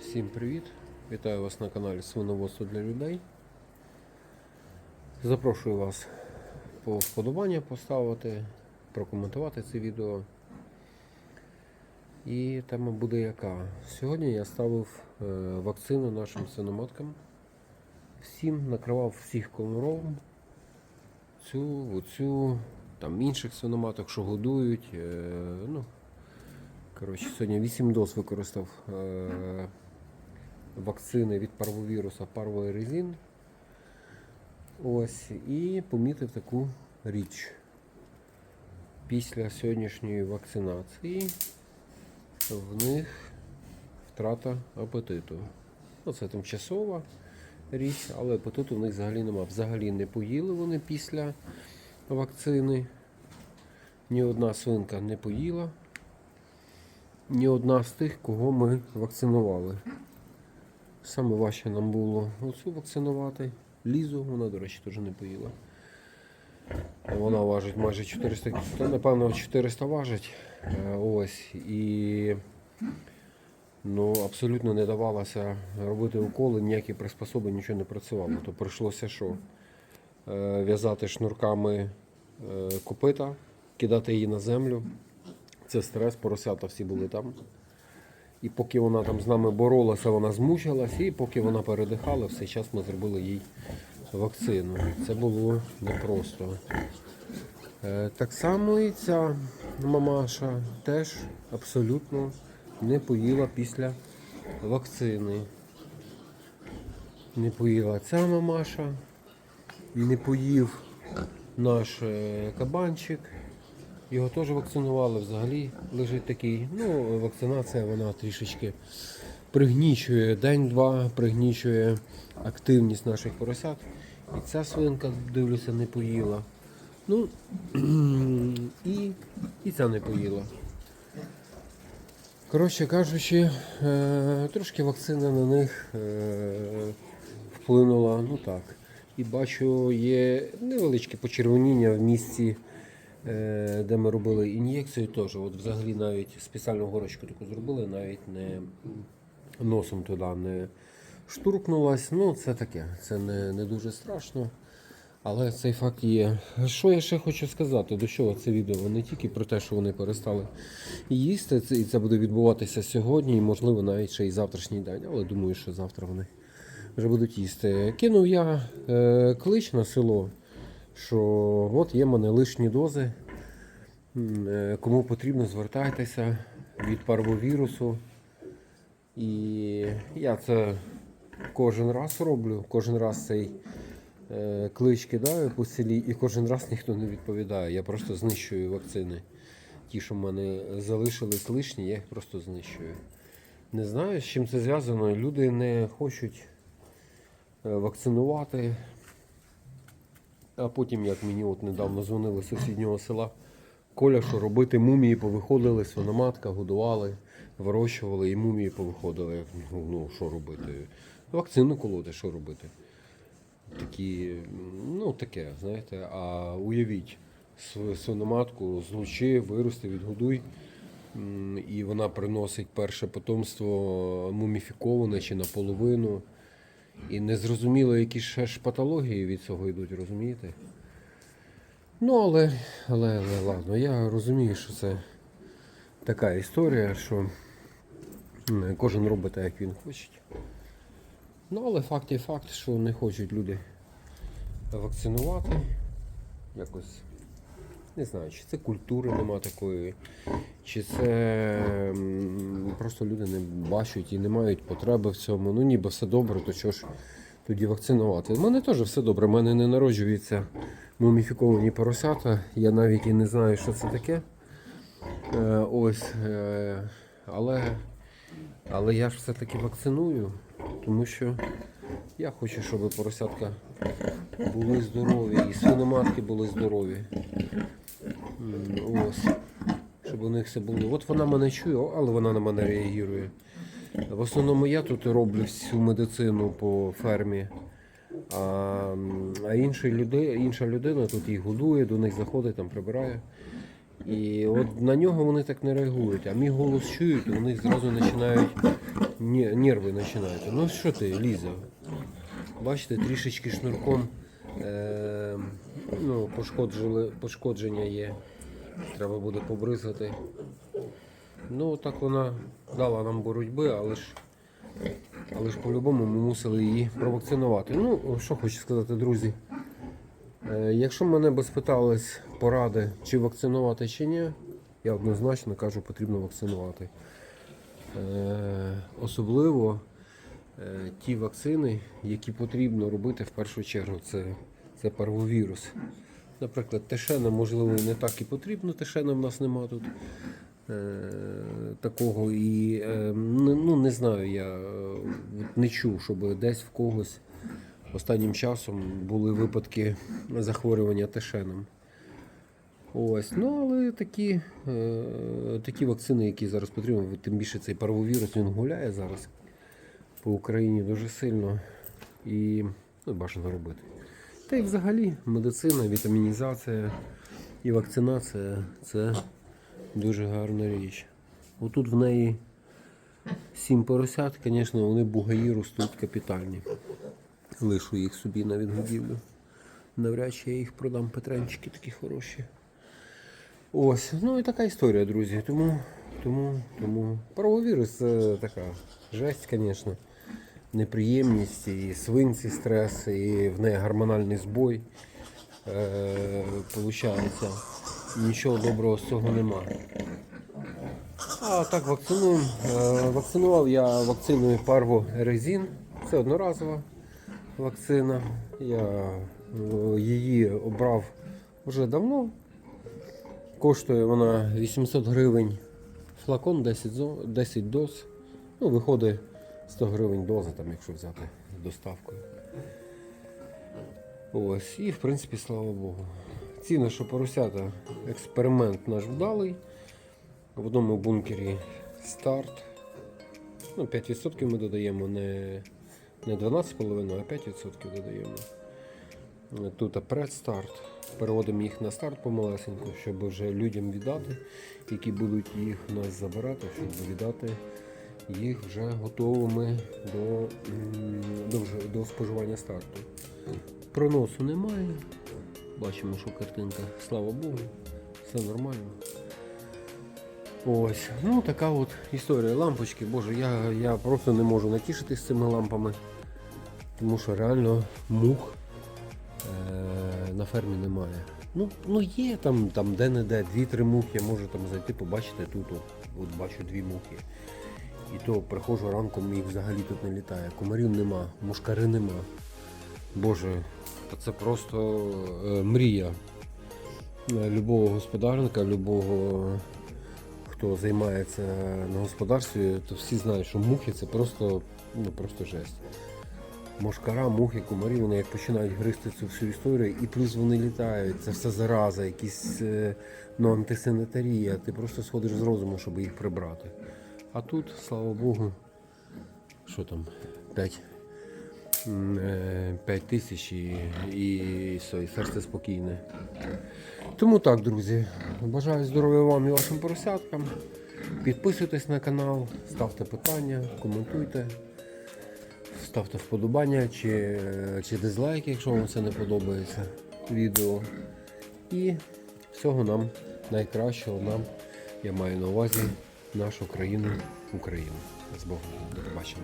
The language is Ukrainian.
Всім привіт! Вітаю вас на каналі Свиноводство для людей. Запрошую вас по вподобання поставити, прокоментувати це відео. І тема буде яка? Сьогодні я ставив е, вакцину нашим свиноматкам. Всім накривав всіх комаром. Цю, оцю, там інших свиноматок, що годують. Е, ну, коротше, сьогодні 8 доз використав е, вакцини від парвовіруса парвоерезін. Ось, і помітив таку річ. Після сьогоднішньої вакцинації в них втрата апетиту. Ну, це тимчасова річ, але апетиту в них взагалі нема. Взагалі не поїли вони після вакцини. Ні одна свинка не поїла. Ні одна з тих, кого ми вакцинували. Саме важче нам було оцю вакцинувати. Лізу, вона, до речі, теж не поїла. Вона важить майже 400 та, напевно, 400 важить. Е, Ось. І ну, абсолютно не давалося робити уколи, ніякі приспособи, нічого не працювало. То прийшлося що? Е, В'язати шнурками е, копита, кидати її на землю. Це стрес, поросята всі були там. І поки вона там з нами боролася, вона змучилась, і поки вона передихала, в цей час ми зробили їй вакцину. Це було непросто. Е, Так само і ця мамаша теж абсолютно не поїла після вакцини. Не поїла ця мамаша, не поїв наш е, кабанчик. Його теж вакцинували, взагалі лежить такий. Ну, вакцинація вона трішечки пригнічує день-два, пригнічує активність наших поросят. І ця свинка, дивлюся, не поїла. Ну і, і ця не поїла. Коротше кажучи, е, трошки вакцина на них е, вплинула, ну так. І бачу, є невеличке почервоніння в місці, де ми робили ін'єкцію теж. От взагалі навіть спеціальну горочку таку зробили, навіть не носом туди не штуркнулась. Ну, це таке, це не, не дуже страшно. Але цей факт є. Що я ще хочу сказати? До чого це відео? Не тільки про те, що вони перестали їсти, і це буде відбуватися сьогодні, і можливо навіть ще й завтрашній день, але думаю, що завтра вони вже будуть їсти. Кинув я е, клич на село, що от є в мене лишні дози. Е, Кому потрібно, звертайтеся від парвовірусу. І я це кожен раз роблю, кожен раз цей е, клич кидаю по селі, і кожен раз ніхто не відповідає. Я просто знищую вакцини. Ті, що в мене залишились лишні, я їх просто знищую. Не знаю, з чим це зв'язано. Люди не хочуть е, вакцинувати. А потім, як мені от недавно дзвонили з сусіднього села, Коля, що робити, мумії повиходили, свиноматка, годували, вирощували і мумії повиходили. Ну, що робити? Вакцину колоти, що робити? Такі, ну таке, знаєте, а уявіть, св- свиноматку злучи, вирости, відгодуй. І вона приносить перше потомство муміфіковане чи наполовину. І незрозуміло, які ще ж патології від цього йдуть, розумієте? Ну, але, але, але ладно, я розумію, що це така історія, що кожен робить так, як він хоче. Ну, але факт є факт, що не хочуть люди вакцинувати. Якось не знаю, чи це культури нема такої, чи це просто люди не бачать і не мають потреби в цьому. Ну ніби все добре, то що ж тоді вакцинувати. У мене теж все добре, в мене не народжуються муміфіковані поросята. Я навіть і не знаю, що це таке. Е, ось, е, але, але я ж все-таки вакциную, тому що я хочу, щоб поросятка були здорові і свиноматки були здорові. Ось. Щоб у них все було. От вона мене чує, але вона на мене реагує. В основному я тут роблю всю медицину по фермі. А, а інші люди, інша людина тут їх годує, до них заходить, там прибирає. І от на нього вони так не реагують. А мій голос чують, і вони зразу починають нерви починають. Ну що ти, Ліза? Бачите, трішечки шнурком е, ну, пошкодження є. Треба буде побризати. Ну, так вона дала нам боротьби, але ж, але ж по-любому ми мусили її провакцинувати. Ну, що хочу сказати, друзі. Е, Якщо мене би спитались поради, чи вакцинувати, чи ні, я однозначно кажу, потрібно вакцинувати. Е, Особливо ті вакцини, які потрібно робити в першу чергу, це, це парвовірус. Наприклад, тешена, можливо, не так і потрібно, тешена в нас нема тут е, такого. І е, ну, не знаю, я е, не чув, щоб десь в когось останнім часом були випадки захворювання тешеном. Ось, ну але такі, е, такі вакцини, які зараз потрібні, тим більше цей парвовірус він гуляє зараз по Україні дуже сильно і ну, бажано робити. Та й взагалі медицина, вітамінізація і вакцинація це дуже гарна річ. Отут в неї сім поросят, звісно, вони бугаї ростуть капітальні. Лишу їх собі на відгодівлю. Навряд чи я їх продам петренчики такі хороші. Ось, ну і така історія, друзі. Тому, тому, тому правовірус це така жесть, звісно. Неприємність, і свинці стрес, і в неї гормональний збой. Е, получається. Нічого доброго з цього немає. А так вакцинуємо. Е, Вакцинував я вакциною Parvo Резін. Це одноразова вакцина. Я е, її обрав вже давно. Коштує вона 800 гривень флакон, 10, 10 доз. Ну, виходить 100 гривень доза, там, якщо взяти з доставкою. Ось, і в принципі, слава Богу. Ціна, що поросята, експеримент наш вдалий. В одному бункері старт. Ну, 5% ми додаємо, не, не 12,5, а 5% додаємо. Тут предстарт. Переводимо їх на старт помалесенько, щоб вже людям віддати, які будуть їх у нас забирати, щоб віддати їх вже готовими до, до, до споживання старту. Проносу немає. Бачимо, що картинка, слава Богу, все нормально. Ось, ну така от історія. Лампочки, боже, я, я просто не можу натішитись цими лампами, тому що реально мух е, на фермі немає. Ну, ну є там, там де-не-де, дві-три мухи, можу там зайти, побачити тут. От, от бачу дві мухи. І то приходжу ранком, їх взагалі тут не літає. Комарів нема, мушкари нема. Боже, це просто е, мрія е, любого господарника, любого хто займається на господарстві, то всі знають, що мухи це просто, ну, просто жесть. Мошкара, мухи, комарі, вони як починають гризти цю всю історію, і плюс вони літають, це все зараза, якісь е, ну, антисанітарія. Ти просто сходиш з розуму, щоб їх прибрати. А тут, слава Богу, що там, 5, 5 тисяч і, і, все, і серце спокійне. Тому так, друзі, бажаю здоров'я вам і вашим поросяткам. Підписуйтесь на канал, ставте питання, коментуйте, ставте вподобання чи, чи дизлайки, якщо вам це не подобається відео. І всього нам найкращого нам, я маю на увазі нашу країну, Україну. З Богом. До побачення.